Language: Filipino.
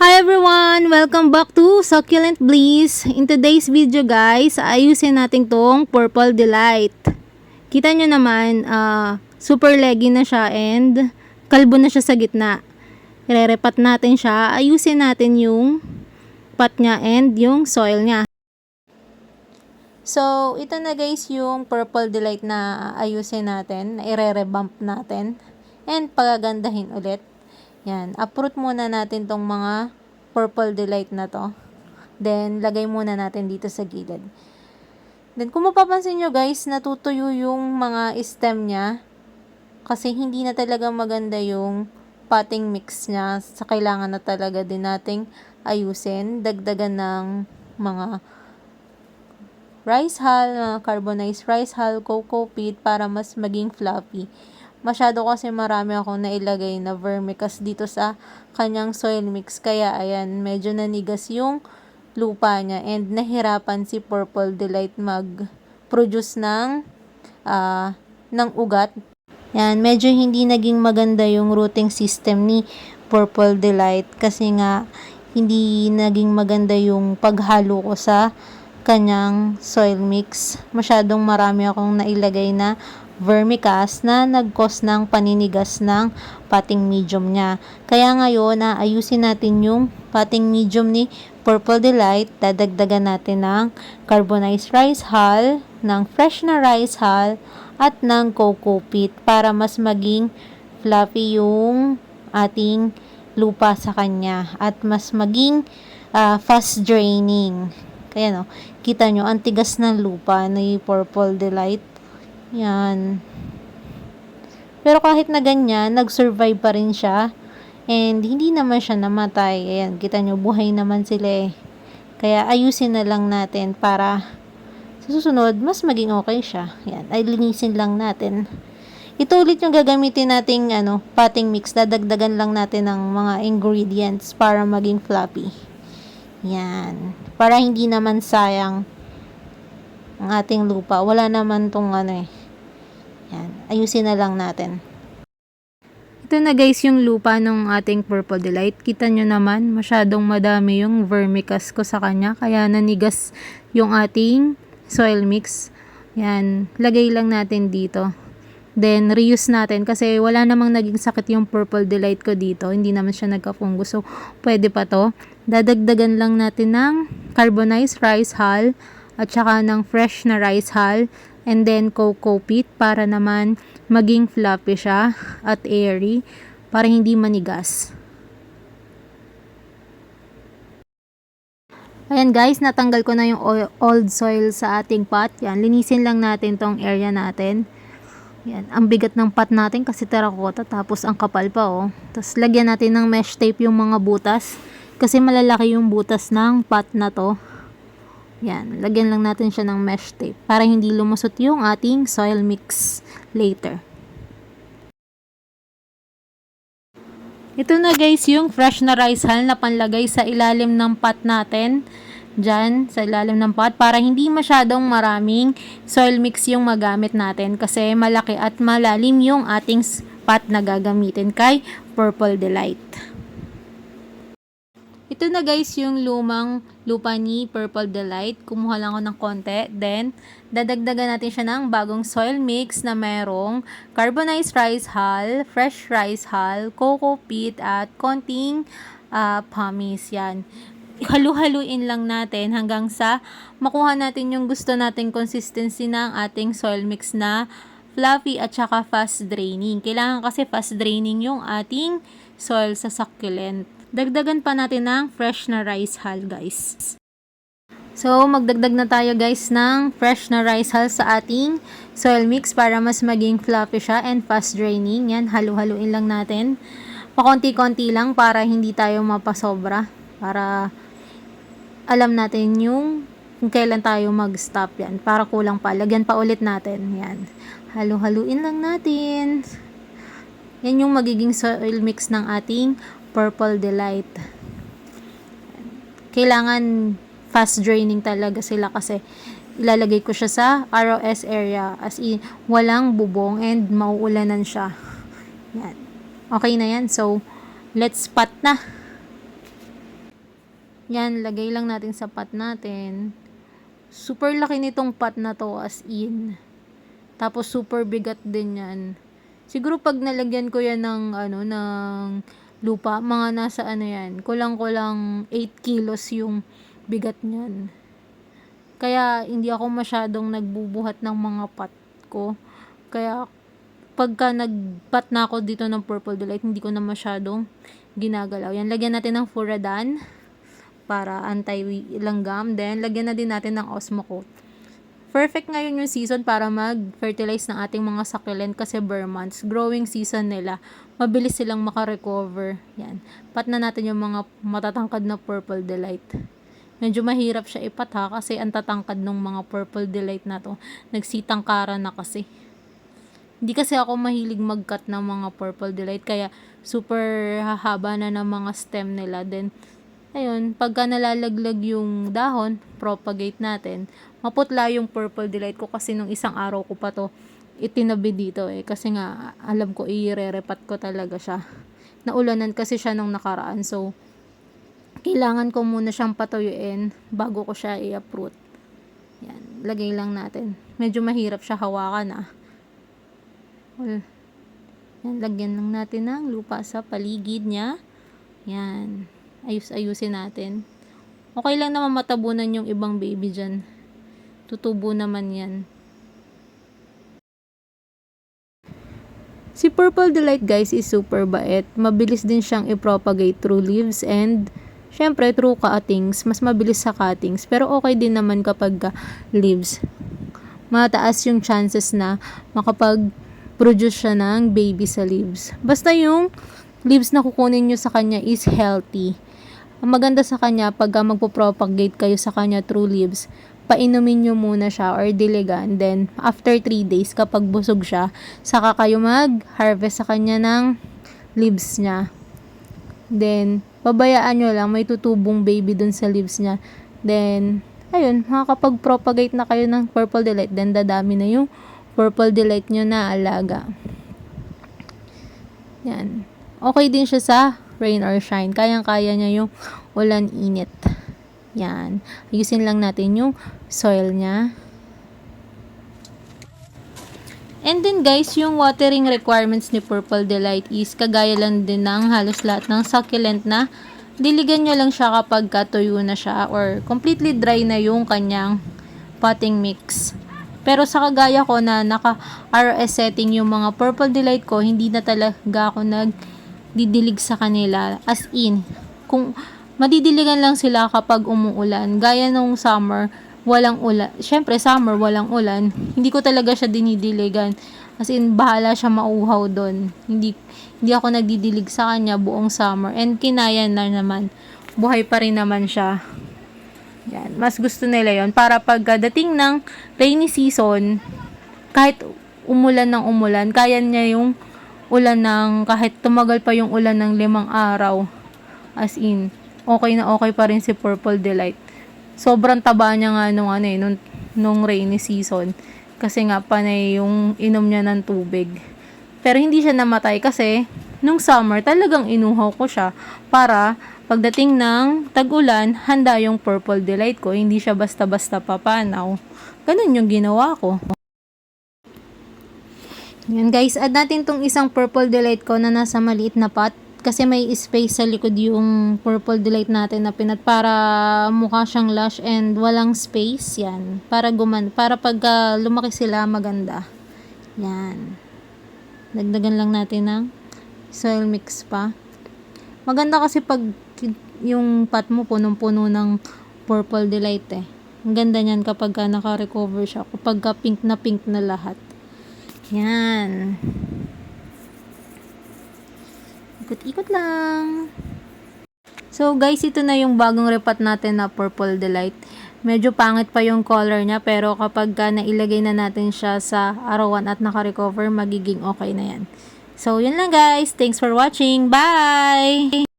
Hi everyone! Welcome back to Succulent Bliss. In today's video guys, ayusin natin tong Purple Delight. Kita nyo naman, ah, super leggy na siya and kalbo na siya sa gitna. Irerepat natin siya, ayusin natin yung pot niya and yung soil niya. So, ito na guys yung Purple Delight na ayusin natin, na ire-revamp natin and pagagandahin ulit. Yan, uproot muna natin tong mga purple delight na to. Then, lagay muna natin dito sa gilid. Then, kung mapapansin nyo guys, natutuyo yung mga stem niya. Kasi hindi na talaga maganda yung potting mix niya. Sa kailangan na talaga din nating ayusin. Dagdagan ng mga rice hull, mga carbonized rice hull, cocoa peat para mas maging fluffy masyado kasi marami akong nailagay na vermicast dito sa kanyang soil mix. Kaya ayan, medyo nanigas yung lupa niya and nahirapan si Purple Delight mag-produce ng, uh, ng ugat. Yan, medyo hindi naging maganda yung rooting system ni Purple Delight kasi nga hindi naging maganda yung paghalo ko sa kanyang soil mix. Masyadong marami akong nailagay na vermicast na nag-cause ng paninigas ng potting medium niya. Kaya ngayon, na ayusin natin yung potting medium ni Purple Delight. Dadagdagan natin ng carbonized rice hull, ng fresh na rice hull, at ng cocoa peat para mas maging fluffy yung ating lupa sa kanya at mas maging uh, fast draining. Kaya no, kita nyo, ang tigas ng lupa ni Purple Delight. Yan. Pero kahit na ganyan, nag-survive pa rin siya. And hindi naman siya namatay. Ayan, kita nyo, buhay naman sila eh. Kaya ayusin na lang natin para sa susunod, mas maging okay siya. Yan, ay linisin lang natin. Ito ulit yung gagamitin nating ano, potting mix. Dadagdagan lang natin ng mga ingredients para maging floppy. Yan. Para hindi naman sayang ang ating lupa. Wala naman tong ano eh yan. Ayusin na lang natin. Ito na guys yung lupa ng ating Purple Delight. Kita nyo naman, masyadong madami yung vermicast ko sa kanya. Kaya nanigas yung ating soil mix. Yan. Lagay lang natin dito. Then, reuse natin kasi wala namang naging sakit yung Purple Delight ko dito. Hindi naman siya nagka-fungus. So, pwede pa to. Dadagdagan lang natin ng carbonized rice hull at saka ng fresh na rice hull and then cocoa peat para naman maging fluffy siya at airy para hindi manigas. Ayan guys, natanggal ko na yung old soil sa ating pot. Yan, linisin lang natin tong area natin. Yan, ang bigat ng pot natin kasi terracotta tapos ang kapal pa oh. Tapos lagyan natin ng mesh tape yung mga butas kasi malalaki yung butas ng pot na to. Yan, lagyan lang natin siya ng mesh tape para hindi lumusot yung ating soil mix later. Ito na guys yung fresh na rice hull na panlagay sa ilalim ng pot natin. Diyan, sa ilalim ng pot para hindi masyadong maraming soil mix yung magamit natin kasi malaki at malalim yung ating pot na gagamitin kay Purple Delight. Ito na guys yung lumang lupa ni Purple Delight. Kumuha lang ako ng konti. Then, dadagdagan natin siya ng bagong soil mix na merong carbonized rice hull, fresh rice hull, cocoa peat, at konting uh, pumice. Yan. Halu-haluin lang natin hanggang sa makuha natin yung gusto nating consistency ng ating soil mix na fluffy at saka fast draining. Kailangan kasi fast draining yung ating soil sa succulent. Dagdagan pa natin ng fresh na rice hull guys. So, magdagdag na tayo guys ng fresh na rice hull sa ating soil mix para mas maging fluffy siya and fast draining. Yan, halu-haluin lang natin. Pakonti-konti lang para hindi tayo mapasobra. Para alam natin yung kung kailan tayo mag-stop yan. Para kulang pa. Lagyan pa ulit natin. Yan. Halu-haluin lang natin. Yan yung magiging soil mix ng ating Purple Delight. Kailangan fast draining talaga sila kasi ilalagay ko siya sa ROS area as in walang bubong and mauulanan siya. Yan. Okay na yan. So, let's pot na. Yan, lagay lang natin sa pot natin. Super laki nitong pot na to as in. Tapos super bigat din yan. Siguro pag nalagyan ko yan ng ano ng lupa, mga nasa ano yan, kulang-kulang 8 kilos yung bigat niyan. Kaya hindi ako masyadong nagbubuhat ng mga pot ko. Kaya pagka nagpat na ako dito ng purple delight, hindi ko na masyadong ginagalaw. Yan, lagyan natin ng furadan para anti-langgam. Then, lagyan na din natin ng osmo coat. Perfect ngayon yung season para mag-fertilize ng ating mga succulent kasi bare months. Growing season nila. Mabilis silang makarecover. Yan. Pat na natin yung mga matatangkad na purple delight. Medyo mahirap siya ipat ha kasi ang tatangkad ng mga purple delight na to. Nagsitangkara na kasi. Hindi kasi ako mahilig mag-cut ng mga purple delight kaya super hahaba na ng mga stem nila. Then, ayun, pagka nalalaglag yung dahon, propagate natin, maputla yung purple delight ko kasi nung isang araw ko pa to itinabi dito eh. Kasi nga, alam ko, i-repat ko talaga siya. Naulanan kasi siya nung nakaraan. So, kailangan ko muna siyang patuyuin bago ko siya i-uproot. Yan, lagay lang natin. Medyo mahirap siya hawakan ah. Well, yan, lagyan lang natin ng lupa sa paligid niya. Yan, ayus-ayusin natin. Okay lang naman matabunan yung ibang baby dyan. Tutubo naman yan. Si Purple Delight guys is super bait. Mabilis din siyang i-propagate through leaves and syempre through cuttings. Mas mabilis sa cuttings. Pero okay din naman kapag uh, leaves. Mataas yung chances na makapag-produce siya ng baby sa leaves. Basta yung leaves na kukunin nyo sa kanya is healthy. Ang maganda sa kanya, pag uh, magpo-propagate kayo sa kanya through leaves, painumin nyo muna siya or diligan. Then, after 3 days, kapag busog siya, saka kayo mag-harvest sa kanya ng leaves niya. Then, pabayaan nyo lang, may tutubong baby dun sa leaves niya. Then, ayun, makakapag-propagate na kayo ng purple delight. Then, dadami na yung purple delight nyo na alaga. Yan. Okay din siya sa rain or shine. Kayang-kaya niya yung ulan init. Yan. Ayusin lang natin yung soil niya. And then guys, yung watering requirements ni Purple Delight is kagaya lang din ng halos lahat ng succulent na diligan nyo lang siya kapag katuyo na siya or completely dry na yung kanyang potting mix. Pero sa kagaya ko na naka RS setting yung mga Purple Delight ko, hindi na talaga ako nagdidilig sa kanila. As in, kung madidiligan lang sila kapag umuulan. Gaya nung summer, walang ulan. Siyempre, summer, walang ulan. Hindi ko talaga siya dinidiligan. As in, bahala siya mauhaw doon. Hindi, hindi ako nagdidilig sa kanya buong summer. And kinaya na naman. Buhay pa rin naman siya. Yan. Mas gusto nila yon Para pagdating ng rainy season, kahit umulan ng umulan, kaya niya yung ulan ng, kahit tumagal pa yung ulan ng limang araw. As in, okay na okay pa rin si Purple Delight. Sobrang taba niya nga nung ano eh, nung, nung rainy season. Kasi nga panay yung inom niya ng tubig. Pero hindi siya namatay kasi nung summer talagang inuhaw ko siya para pagdating ng tag-ulan, handa yung Purple Delight ko. Hindi siya basta-basta papanaw. Ganun yung ginawa ko. Yan guys, add natin tong isang Purple Delight ko na nasa maliit na pot kasi may space sa likod yung purple delight natin na pinat para mukha siyang lush and walang space yan. Para guman para pag uh, lumaki sila maganda. Yan. Dagdagan lang natin ng soil mix pa. Maganda kasi pag yung pot mo punong-puno ng purple delight eh. Ang ganda niyan kapag uh, naka-recover siya kapag uh, pink na pink na lahat. Yan ikot-ikot lang. So guys, ito na yung bagong repat natin na Purple Delight. Medyo pangit pa yung color niya pero kapag ka nailagay na natin siya sa arawan at naka-recover, magiging okay na yan. So yun lang guys. Thanks for watching. Bye!